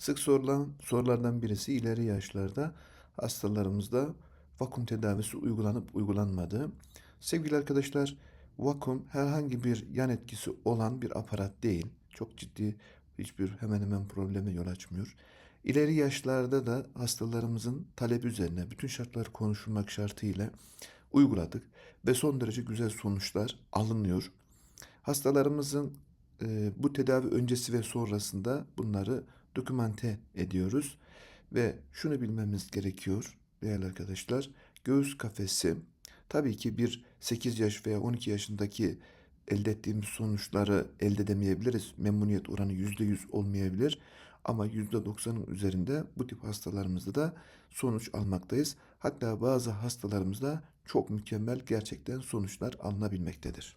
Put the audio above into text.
Sık sorulan sorulardan birisi ileri yaşlarda hastalarımızda vakum tedavisi uygulanıp uygulanmadığı. Sevgili arkadaşlar, vakum herhangi bir yan etkisi olan bir aparat değil. Çok ciddi hiçbir hemen hemen probleme yol açmıyor. İleri yaşlarda da hastalarımızın talebi üzerine bütün şartlar konuşulmak şartıyla uyguladık ve son derece güzel sonuçlar alınıyor. Hastalarımızın e, bu tedavi öncesi ve sonrasında bunları dokümante ediyoruz ve şunu bilmemiz gerekiyor değerli arkadaşlar. Göğüs kafesi tabii ki bir 8 yaş veya 12 yaşındaki elde ettiğimiz sonuçları elde edemeyebiliriz. Memnuniyet oranı %100 olmayabilir ama %90'ın üzerinde bu tip hastalarımızda da sonuç almaktayız. Hatta bazı hastalarımızda çok mükemmel gerçekten sonuçlar alınabilmektedir.